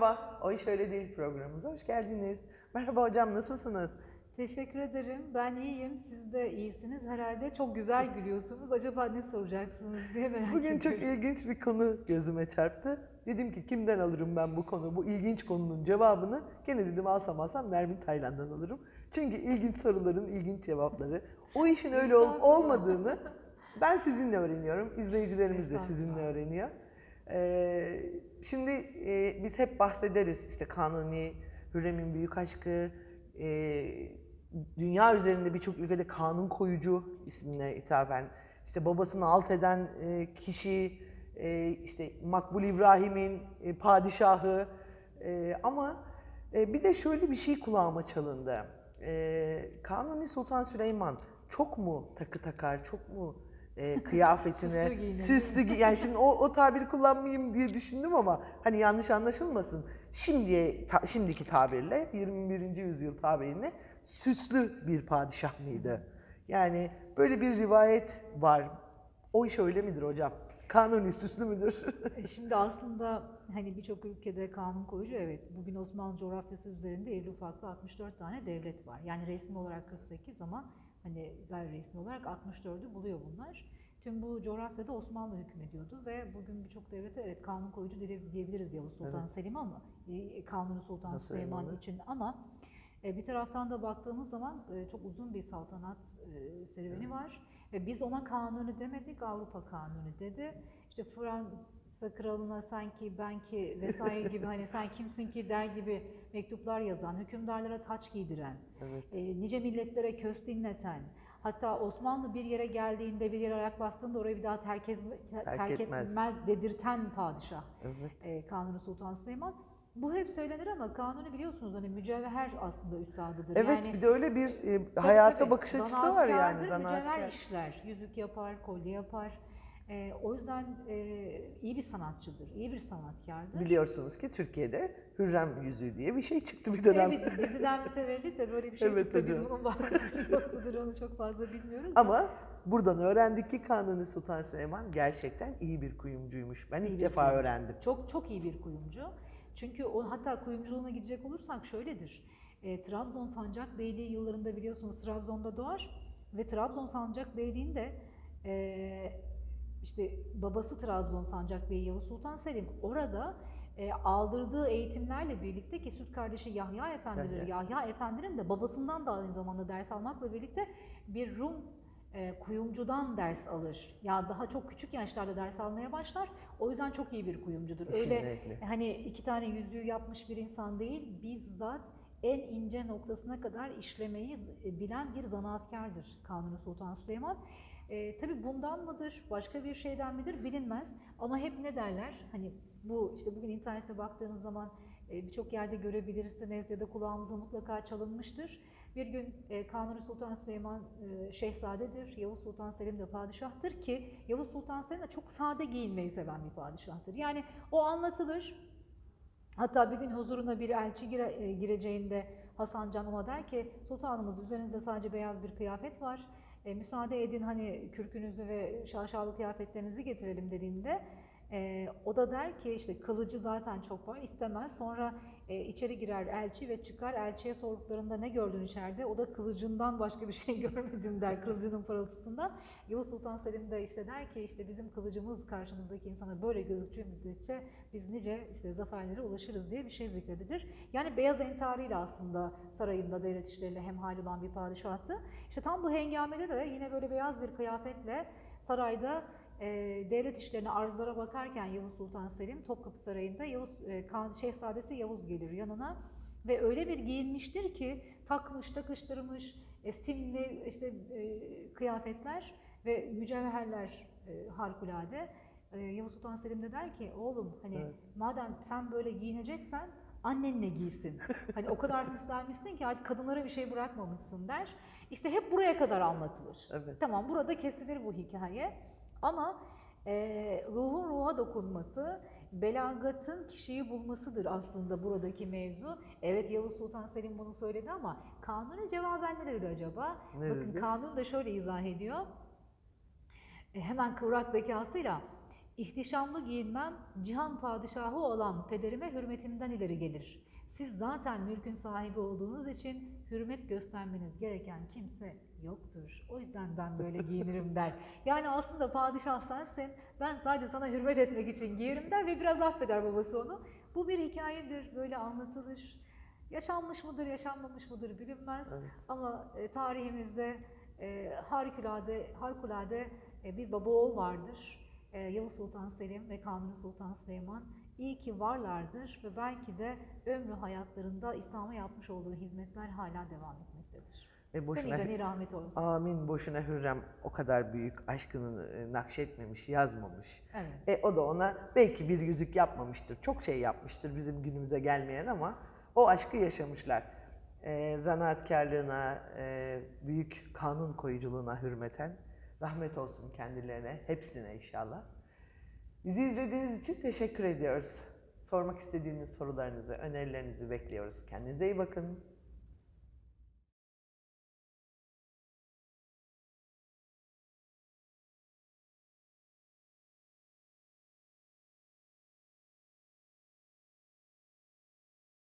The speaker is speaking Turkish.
Merhaba, O İş Öyle Değil programımıza hoş geldiniz. Merhaba hocam, nasılsınız? Teşekkür ederim. Ben iyiyim. Siz de iyisiniz. Herhalde çok güzel gülüyorsunuz. Acaba ne soracaksınız diye merak Bugün çok ediyorum. ilginç bir konu gözüme çarptı. Dedim ki kimden alırım ben bu konu, bu ilginç konunun cevabını? Gene dedim alsam alsam Nermin Taylan'dan alırım. Çünkü ilginç soruların ilginç cevapları, o işin öyle olup olmadığını ben sizinle öğreniyorum. İzleyicilerimiz de sizinle öğreniyor. Ee, şimdi e, biz hep bahsederiz işte Kanuni, Hürrem'in büyük aşkı, e, dünya üzerinde birçok ülkede kanun koyucu ismine hitaben, işte babasını alt eden e, kişi, e, işte Makbul İbrahim'in e, padişahı E, ama e, bir de şöyle bir şey kulağıma çalındı. E, Kanuni Sultan Süleyman çok mu takı takar, çok mu e, kıyafetine Süslü süslü gi- yani şimdi o, o tabiri kullanmayayım diye düşündüm ama hani yanlış anlaşılmasın. Şimdiye ta- şimdiki tabirle 21. yüzyıl tabiriyle süslü bir padişah mıydı? Yani böyle bir rivayet var. O iş öyle midir hocam? Kanuni süslü müdür? E, Şimdi aslında hani birçok ülkede kanun koyucu evet bugün Osmanlı coğrafyası üzerinde evli ufaklı 64 tane devlet var. Yani resmi olarak 48 ama hani gayri resmi olarak 64'ü buluyor bunlar. Tüm bu coğrafyada Osmanlı hükmediyordu ve bugün birçok devlete evet kanun koyucu diye- diyebiliriz Yavuz Sultan Evet. Selim ama e, Kanuni Sultan Nasıl Süleyman Süleyman'ı? için ama e, bir taraftan da baktığımız zaman e, çok uzun bir saltanat serüveni var. Ve biz ona kanuni demedik, Avrupa kanuni dedi. İşte Fransa kralına sanki ben ki vesaire gibi hani sen kimsin ki der gibi mektuplar yazan, hükümdarlara taç giydiren, Evet. e, nice milletlere köst dinleten, hatta Osmanlı bir yere geldiğinde bir yere ayak bastığında orayı bir daha terk, ezme- ter- Terk terk etmez. etmez dedirten padişah Evet. e, Kanuni Sultan Süleyman. Bu hep söylenir ama Kanuni biliyorsunuz hani mücevher aslında üstadıdır. Evet yani, bir de öyle bir e, hayata tabii. bakış açısı var yani Zanaatkardır, Mücevher zanaatkar. işler, yüzük yapar, kolye yapar. Ee, o yüzden e, iyi bir sanatçıdır, iyi bir sanatkardır. Biliyorsunuz ki Türkiye'de Hürrem yüzüğü diye bir şey çıktı bir dönem. Evet, diziden mütevellit de böyle bir şey Evet çıktı. Biz hocam. bunun var mıdır onu çok fazla bilmiyoruz. Ama buradan öğrendik ki Kanuni Sultan Süleyman gerçekten iyi bir kuyumcuymuş. Ben ilk İyi bir defa kuyumcu. öğrendim. Çok çok iyi bir kuyumcu. Çünkü o hatta kuyumculuğuna gidecek olursak şöyledir. E, Trabzon Sancak Beyliği yıllarında biliyorsunuz Trabzon'da doğar ve Trabzon Sancak Beyliği'nde e, işte babası Trabzon Sancak Bey Yavuz Sultan Selim orada e, aldırdığı eğitimlerle birlikte ki süt kardeşi Yahya Efendi'dir. Yahya. Yahya Efendi'nin de babasından da aynı zamanda ders almakla birlikte bir Rum e, kuyumcudan ders alır. Ya daha çok küçük yaşlarda ders almaya başlar. O yüzden çok iyi bir kuyumcudur. İşin Öyle hani iki tane yüzüğü yapmış bir insan değil, bizzat en ince noktasına kadar işlemeyi e, bilen bir zanaatkardır Kanuni Sultan Süleyman. E, tabii bundan mıdır, başka bir şeyden midir bilinmez. Ama hep ne derler? Hani bu işte bugün internette baktığınız zaman e, birçok yerde görebilirsiniz ya da kulağımıza mutlaka çalınmıştır. Bir gün e, Kanuni Sultan Süleyman e, şehzadedir, Yavuz Sultan Selim de padişahtır ki Yavuz Sultan Selim de çok sade giyinmeyi seven bir padişahtır. Yani o anlatılır. Hatta bir gün huzuruna bir elçi gire, e, gireceğinde Hasan Can ona der ki sultanımız üzerinizde sadece beyaz bir kıyafet var. E, müsaade edin hani kürkünüzü ve şaşalı kıyafetlerinizi getirelim dediğinde e, o da der ki işte kılıcı zaten çok var istemez. Sonra e, içeri girer elçi ve çıkar elçiye sorduklarında ne gördün içeride? O da kılıcından başka bir şey görmedim der kılıcının parıltısından. Yavuz Sultan Selim de işte der ki işte bizim kılıcımız karşımızdaki insana böyle gözüktüğü müddetçe biz nice işte zaferlere ulaşırız diye bir şey zikredilir. Yani beyaz entariyle aslında sarayında devlet işleriyle hemhal olan bir padişahtı. İşte tam bu hengamede de yine böyle beyaz bir kıyafetle sarayda e, devlet işlerine arzlara bakarken Yavuz Sultan Selim Topkapı Sarayı'nda Yavuz e, kan, Şehzadesi Yavuz gelir yanına ve öyle bir giyinmiştir ki takmış, takıştırmış, e, simli işte e, kıyafetler ve mücevherler e, harikulade. E, Yavuz Sultan Selim de der ki oğlum hani Evet. madem sen böyle giyineceksen annenle giysin. Hani o kadar süslenmişsin ki artık kadınlara bir şey bırakmamışsın der. İşte hep buraya kadar anlatılır. Evet. Tamam burada kesilir bu hikaye ama e, ruhun ruha dokunması, belagatın kişiyi bulmasıdır aslında buradaki mevzu. Evet Yavuz Sultan Selim bunu söyledi ama Kanuni cevaben ne dedi acaba? Ne Bakın dedi? Kanun da şöyle izah ediyor. E, hemen kıvrak zekasıyla İhtişamlı giyinmem, cihan padişahı olan pederime hürmetimden ileri gelir. Siz zaten mülkün sahibi olduğunuz için hürmet göstermeniz gereken kimse yoktur. O yüzden ben böyle giyinirim der. Yani aslında padişah sensin, ben sadece sana hürmet etmek için giyerim der ve biraz affeder babası onu. Bu bir hikayedir, böyle anlatılır. Yaşanmış mıdır, yaşanmamış mıdır bilinmez. Evet. Ama e, tarihimizde e, harikulade, harikulade e, bir baba oğul vardır. E, Yavuz Sultan Selim ve Kanuni Sultan Süleyman. İyi ki varlardır ve belki de ömrü hayatlarında İslam'a yapmış olduğu hizmetler hala devam etmektedir. E boşuna, gani rahmet olsun. amin boşuna Hürrem o kadar büyük aşkını nakşetmemiş, yazmamış. Evet. E o da ona belki bir yüzük yapmamıştır. Çok şey yapmıştır bizim günümüze gelmeyen ama o aşkı yaşamışlar. E, zanaatkarlığına, e, büyük kanun koyuculuğuna hürmeten rahmet olsun kendilerine, hepsine inşallah. Bizi izlediğiniz için teşekkür ediyoruz. Sormak istediğiniz sorularınızı, önerilerinizi bekliyoruz. Kendinize iyi bakın.